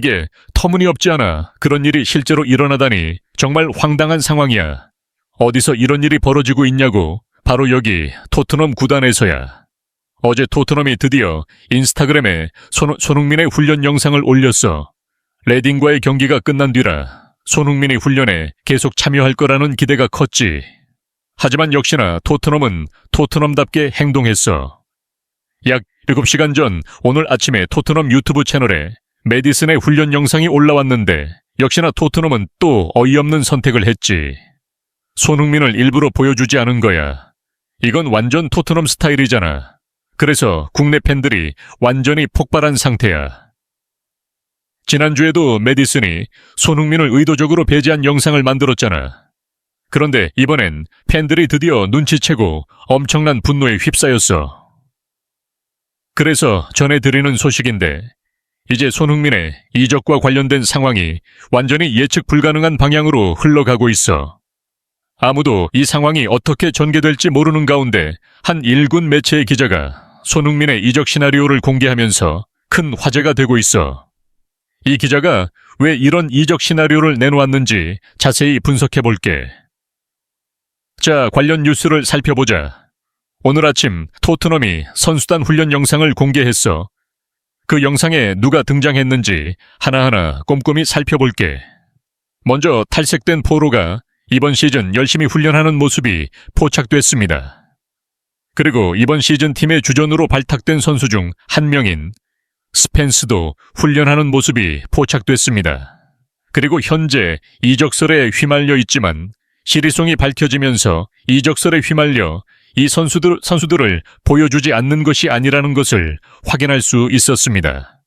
이게 터무니없지 않아. 그런 일이 실제로 일어나다니 정말 황당한 상황이야. 어디서 이런 일이 벌어지고 있냐고. 바로 여기 토트넘 구단에서야. 어제 토트넘이 드디어 인스타그램에 손, 손흥민의 훈련 영상을 올렸어. 레딩과의 경기가 끝난 뒤라 손흥민이 훈련에 계속 참여할 거라는 기대가 컸지. 하지만 역시나 토트넘은 토트넘답게 행동했어. 약 7시간 전 오늘 아침에 토트넘 유튜브 채널에 메디슨의 훈련 영상이 올라왔는데 역시나 토트넘은 또 어이없는 선택을 했지. 손흥민을 일부러 보여주지 않은 거야. 이건 완전 토트넘 스타일이잖아. 그래서 국내 팬들이 완전히 폭발한 상태야. 지난주에도 메디슨이 손흥민을 의도적으로 배제한 영상을 만들었잖아. 그런데 이번엔 팬들이 드디어 눈치채고 엄청난 분노에 휩싸였어. 그래서 전해드리는 소식인데, 이제 손흥민의 이적과 관련된 상황이 완전히 예측 불가능한 방향으로 흘러가고 있어. 아무도 이 상황이 어떻게 전개될지 모르는 가운데 한 일군 매체의 기자가 손흥민의 이적 시나리오를 공개하면서 큰 화제가 되고 있어. 이 기자가 왜 이런 이적 시나리오를 내놓았는지 자세히 분석해 볼게. 자, 관련 뉴스를 살펴보자. 오늘 아침 토트넘이 선수단 훈련 영상을 공개했어. 그 영상에 누가 등장했는지 하나하나 꼼꼼히 살펴볼게. 먼저 탈색된 포로가 이번 시즌 열심히 훈련하는 모습이 포착됐습니다. 그리고 이번 시즌 팀의 주전으로 발탁된 선수 중 한 명인 스펜스도 훈련하는 모습이 포착됐습니다. 그리고 현재 이적설에 휘말려 있지만 시리송이 밝혀지면서 이적설에 휘말려 이 선수들, 선수들을 보여주지 않는 것이 아니라는 것을 확인할 수 있었습니다.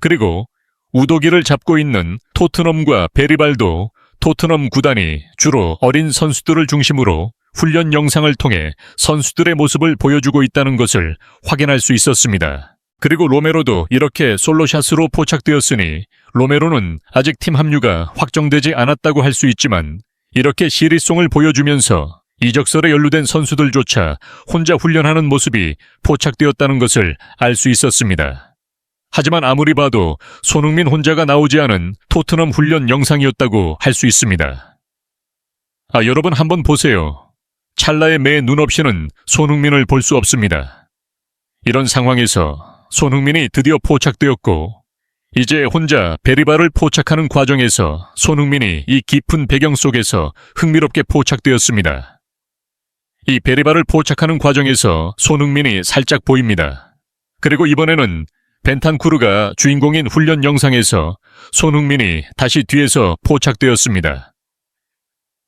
그리고 우도기를 잡고 있는 토트넘과 베리발도 토트넘 구단이 주로 어린 선수들을 중심으로 훈련 영상을 통해 선수들의 모습을 보여주고 있다는 것을 확인할 수 있었습니다. 그리고 로메로도 이렇게 솔로샷으로 포착되었으니 로메로는 아직 팀 합류가 확정되지 않았다고 할 수 있지만 이렇게 시리송을 보여주면서 이적설에 연루된 선수들조차 혼자 훈련하는 모습이 포착되었다는 것을 알 수 있었습니다. 하지만 아무리 봐도 손흥민 혼자가 나오지 않은 토트넘 훈련 영상이었다고 할 수 있습니다. 아, 여러분 한번 보세요. 찰나의 매 눈 없이는 손흥민을 볼 수 없습니다. 이런 상황에서 손흥민이 드디어 포착되었고, 이제 혼자 베리바를 포착하는 과정에서 손흥민이 이 깊은 배경 속에서 흥미롭게 포착되었습니다. 이 베리바를 포착하는 과정에서 손흥민이 살짝 보입니다. 그리고 이번에는 벤탄쿠르가 주인공인 훈련 영상에서 손흥민이 다시 뒤에서 포착되었습니다.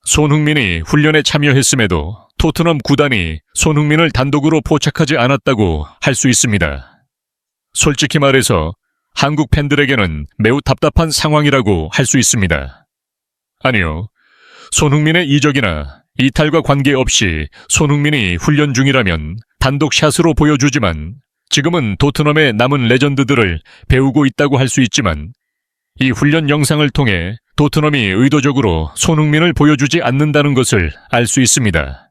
손흥민이 훈련에 참여했음에도 토트넘 구단이 손흥민을 단독으로 포착하지 않았다고 할 수 있습니다. 솔직히 말해서 한국 팬들에게는 매우 답답한 상황이라고 할 수 있습니다. 아니요. 손흥민의 이적이나 이탈과 관계없이 손흥민이 훈련 중이라면 단독 샷으로 보여주지만 지금은 토트넘의 남은 레전드들을 배우고 있다고 할 수 있지만 이 훈련 영상을 통해 토트넘이 의도적으로 손흥민을 보여주지 않는다는 것을 알 수 있습니다.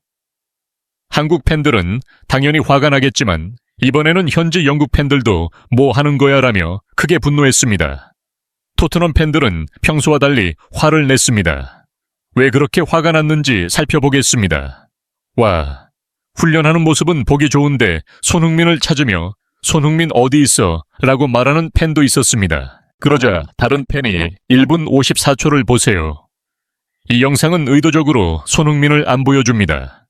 한국 팬들은 당연히 화가 나겠지만 이번에는 현지 영국 팬들도 뭐 하는 거야 라며 크게 분노했습니다. 토트넘 팬들은 평소와 달리 화를 냈습니다. 왜 그렇게 화가 났는지 살펴보겠습니다. 와, 훈련하는 모습은 보기 좋은데 손흥민을 찾으며 손흥민 어디 있어? 라고 말하는 팬도 있었습니다. 그러자 다른 팬이 1분 54초를 보세요. 이 영상은 의도적으로 손흥민을 안 보여줍니다.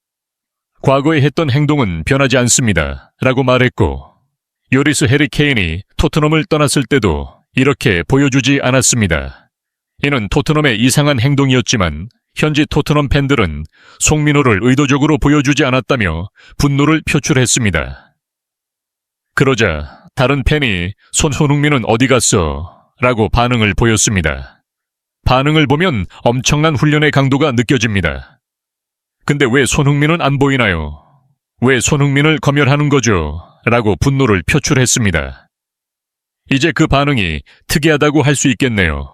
과거에 했던 행동은 변하지 않습니다. 라고 말했고, 요리스 해리 케인이 토트넘을 떠났을 때도 이렇게 보여주지 않았습니다. 이는 토트넘의 이상한 행동이었지만 현지 토트넘 팬들은 송민호를 의도적으로 보여주지 않았다며 분노를 표출했습니다. 그러자 다른 팬이 손 손흥민은 어디 갔어? 라고 반응을 보였습니다. 반응을 보면 엄청난 훈련의 강도가 느껴집니다. 근데 왜 손흥민은 안 보이나요? 왜 손흥민을 검열하는 거죠? 라고 분노를 표출했습니다. 이제 그 반응이 특이하다고 할 수 있겠네요.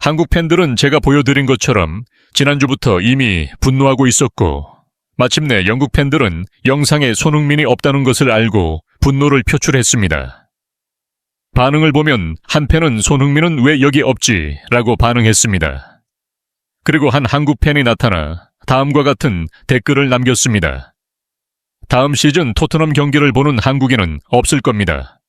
한국 팬들은 제가 보여드린 것처럼 지난주부터 이미 분노하고 있었고, 마침내 영국 팬들은 영상에 손흥민이 없다는 것을 알고 분노를 표출했습니다. 반응을 보면 한 팬은 손흥민은 왜 여기 없지? 라고 반응했습니다. 그리고 한 한국 팬이 나타나 다음과 같은 댓글을 남겼습니다. 다음 시즌 토트넘 경기를 보는 한국인은 없을 겁니다.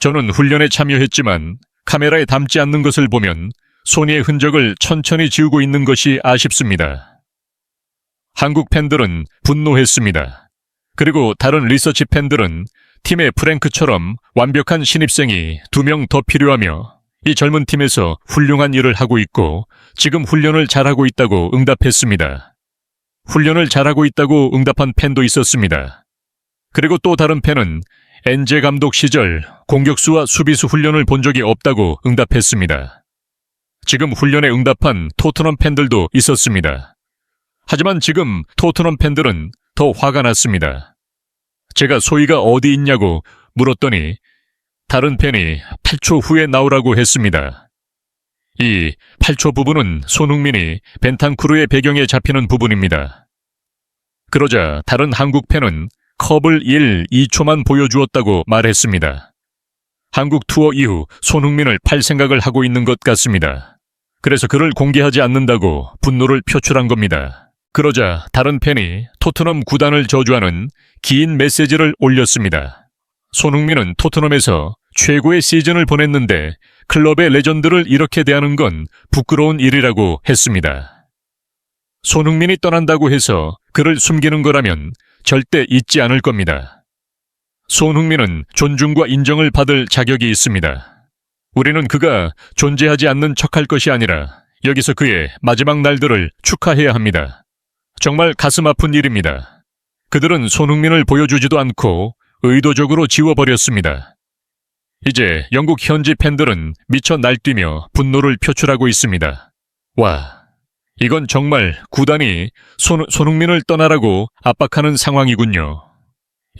저는 훈련에 참여했지만 카메라에 담지 않는 것을 보면 손의 흔적을 천천히 지우고 있는 것이 아쉽습니다. 한국 팬들은 분노했습니다. 그리고 다른 리서치 팬들은 팀의 프랭크처럼 완벽한 신입생이 두 명 더 필요하며 이 젊은 팀에서 훌륭한 일을 하고 있고 지금 훈련을 잘하고 있다고 응답했습니다. 훈련을 잘하고 있다고 응답한 팬도 있었습니다. 그리고 또 다른 팬은 엔제 감독 시절 공격수와 수비수 훈련을 본 적이 없다고 응답했습니다. 지금 훈련에 응답한 토트넘 팬들도 있었습니다. 하지만 지금 토트넘 팬들은 더 화가 났습니다. 제가 소희가 어디 있냐고 물었더니 다른 팬이 8초 후에 나오라고 했습니다. 이 8초 부분은 손흥민이 벤탄쿠르의 배경에 잡히는 부분입니다. 그러자 다른 한국 팬은 컵을 1, 2초만 보여주었다고 말했습니다. 한국 투어 이후 손흥민을 팔 생각을 하고 있는 것 같습니다. 그래서 그를 공개하지 않는다고 분노를 표출한 겁니다. 그러자 다른 팬이 토트넘 구단을 저주하는 긴 메시지를 올렸습니다. 손흥민은 토트넘에서 최고의 시즌을 보냈는데 클럽의 레전드를 이렇게 대하는 건 부끄러운 일이라고 했습니다. 손흥민이 떠난다고 해서 그를 숨기는 거라면 절대 잊지 않을 겁니다. 손흥민은 존중과 인정을 받을 자격이 있습니다. 우리는 그가 존재하지 않는 척할 것이 아니라 여기서 그의 마지막 날들을 축하해야 합니다. 정말 가슴 아픈 일입니다. 그들은 손흥민을 보여주지도 않고 의도적으로 지워버렸습니다. 이제 영국 현지 팬들은 미쳐 날뛰며 분노를 표출하고 있습니다. 와, 이건 정말 구단이 손, 손흥민을 떠나라고 압박하는 상황이군요.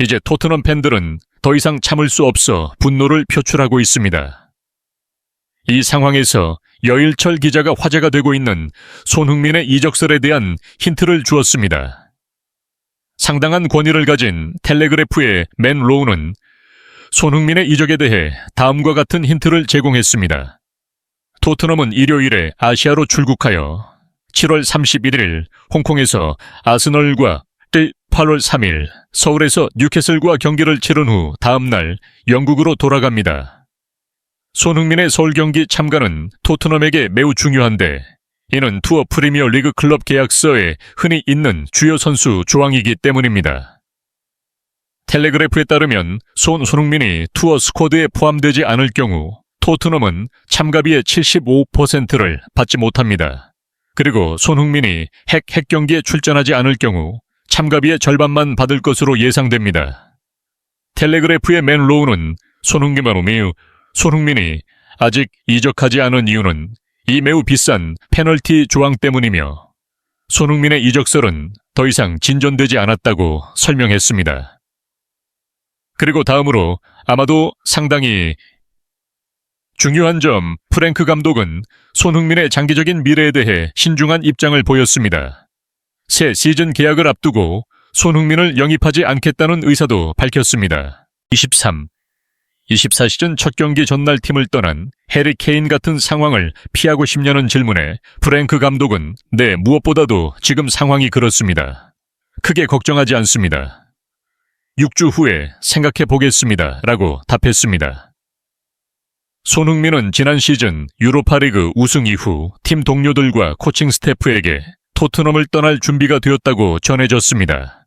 이제 토트넘 팬들은 더 이상 참을 수 없어 분노를 표출하고 있습니다. 이 상황에서 여일철 기자가 화제가 되고 있는 손흥민의 이적설에 대한 힌트를 주었습니다. 상당한 권위를 가진 텔레그래프의 맨 로우는 손흥민의 이적에 대해 다음과 같은 힌트를 제공했습니다. 토트넘은 일요일에 아시아로 출국하여 7월 31일 홍콩에서 아스널과 8월 3일 서울에서 뉴캐슬과 경기를 치른 후 다음날 영국으로 돌아갑니다. 손흥민의 서울 경기 참가는 토트넘에게 매우 중요한데 이는 투어 프리미어 리그 클럽 계약서에 흔히 있는 주요 선수 조항이기 때문입니다. 텔레그래프에 따르면 손 손흥민이 투어 스쿼드에 포함되지 않을 경우 토트넘은 참가비의 75%를 받지 못합니다. 그리고 손흥민이 핵, 핵 경기에 출전하지 않을 경우 참가비의 절반만 받을 것으로 예상됩니다. 텔레그래프의 맨 로우는 손흥민만 매우 손흥민이 아직 이적하지 않은 이유는 이 매우 비싼 페널티 조항 때문이며 손흥민의 이적설은 더 이상 진전되지 않았다고 설명했습니다. 그리고 다음으로 아마도 상당히 중요한 점 프랭크 감독은 손흥민의 장기적인 미래에 대해 신중한 입장을 보였습니다. 새 시즌 계약을 앞두고 손흥민을 영입하지 않겠다는 의사도 밝혔습니다. 23. 24시즌 첫 경기 전날 팀을 떠난 해리 케인 같은 상황을 피하고 싶냐는 질문에 프랭크 감독은 네, 무엇보다도 지금 상황이 그렇습니다. 크게 걱정하지 않습니다. 6주 후에 생각해 보겠습니다. 라고 답했습니다. 손흥민은 지난 시즌 유로파리그 우승 이후 팀 동료들과 코칭 스태프에게 토트넘을 떠날 준비가 되었다고 전해졌습니다.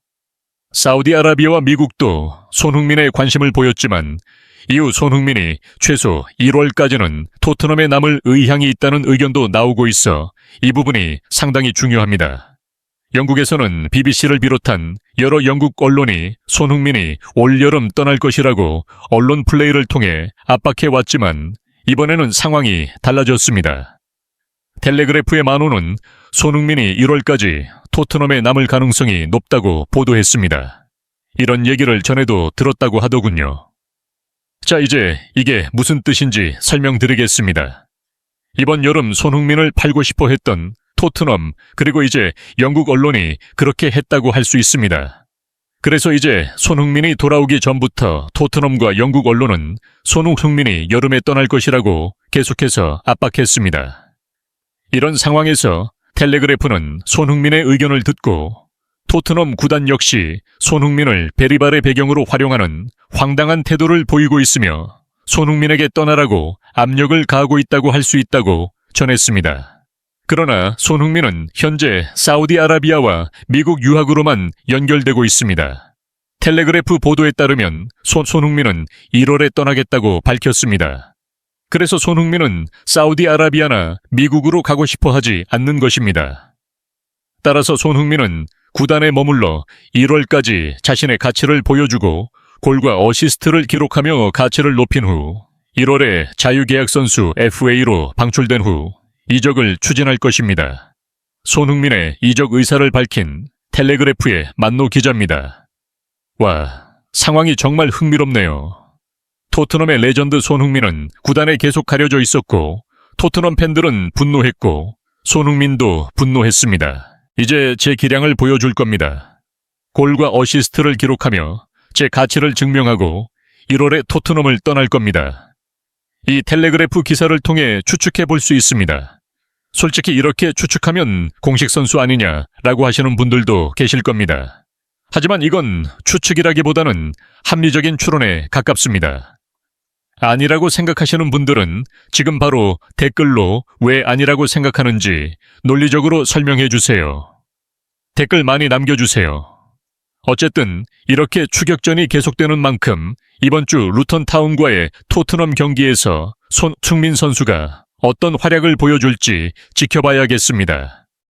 사우디아라비아와 미국도 손흥민에 관심을 보였지만 이후 손흥민이 최소 1월까지는 토트넘에 남을 의향이 있다는 의견도 나오고 있어 이 부분이 상당히 중요합니다. 영국에서는 BBC를 비롯한 여러 영국 언론이 손흥민이 올여름 떠날 것이라고 언론 플레이를 통해 압박해 왔지만 이번에는 상황이 달라졌습니다. 텔레그래프의 만호는 손흥민이 1월까지 토트넘에 남을 가능성이 높다고 보도했습니다. 이런 얘기를 전에도 들었다고 하더군요. 자, 이제 이게 무슨 뜻인지 설명드리겠습니다. 이번 여름 손흥민을 팔고 싶어 했던 토트넘, 그리고 이제 영국 언론이 그렇게 했다고 할 수 있습니다. 그래서 이제 손흥민이 돌아오기 전부터 토트넘과 영국 언론은 손흥민이 여름에 떠날 것이라고 계속해서 압박했습니다. 이런 상황에서 텔레그래프는 손흥민의 의견을 듣고 토트넘 구단 역시 손흥민을 베리발의 배경으로 활용하는 황당한 태도를 보이고 있으며 손흥민에게 떠나라고 압력을 가하고 있다고 할 수 있다고 전했습니다. 그러나 손흥민은 현재 사우디아라비아와 미국 유학으로만 연결되고 있습니다. 텔레그래프 보도에 따르면 손, 손흥민은 1월에 떠나겠다고 밝혔습니다. 그래서 손흥민은 사우디아라비아나 미국으로 가고 싶어 하지 않는 것입니다. 따라서 손흥민은 구단에 머물러 1월까지 자신의 가치를 보여주고 골과 어시스트를 기록하며 가치를 높인 후 1월에 자유계약 선수 FA로 방출된 후 이적을 추진할 것입니다. 손흥민의 이적 의사를 밝힌 텔레그래프의 만노 기자입니다. 와, 상황이 정말 흥미롭네요. 토트넘의 레전드 손흥민은 구단에 계속 가려져 있었고 토트넘 팬들은 분노했고 손흥민도 분노했습니다. 이제 제 기량을 보여줄 겁니다. 골과 어시스트를 기록하며 제 가치를 증명하고 1월에 토트넘을 떠날 겁니다. 이 텔레그래프 기사를 통해 추측해 볼 수 있습니다. 솔직히 이렇게 추측하면 공식 선수 아니냐라고 하시는 분들도 계실 겁니다. 하지만 이건 추측이라기보다는 합리적인 추론에 가깝습니다. 아니라고 생각하시는 분들은 지금 바로 댓글로 왜 아니라고 생각하는지 논리적으로 설명해 주세요. 댓글 많이 남겨주세요. 어쨌든 이렇게 추격전이 계속되는 만큼 이번 주 루턴 타운과의 토트넘 경기에서 손충민 선수가 어떤 활약을 보여줄지 지켜봐야겠습니다.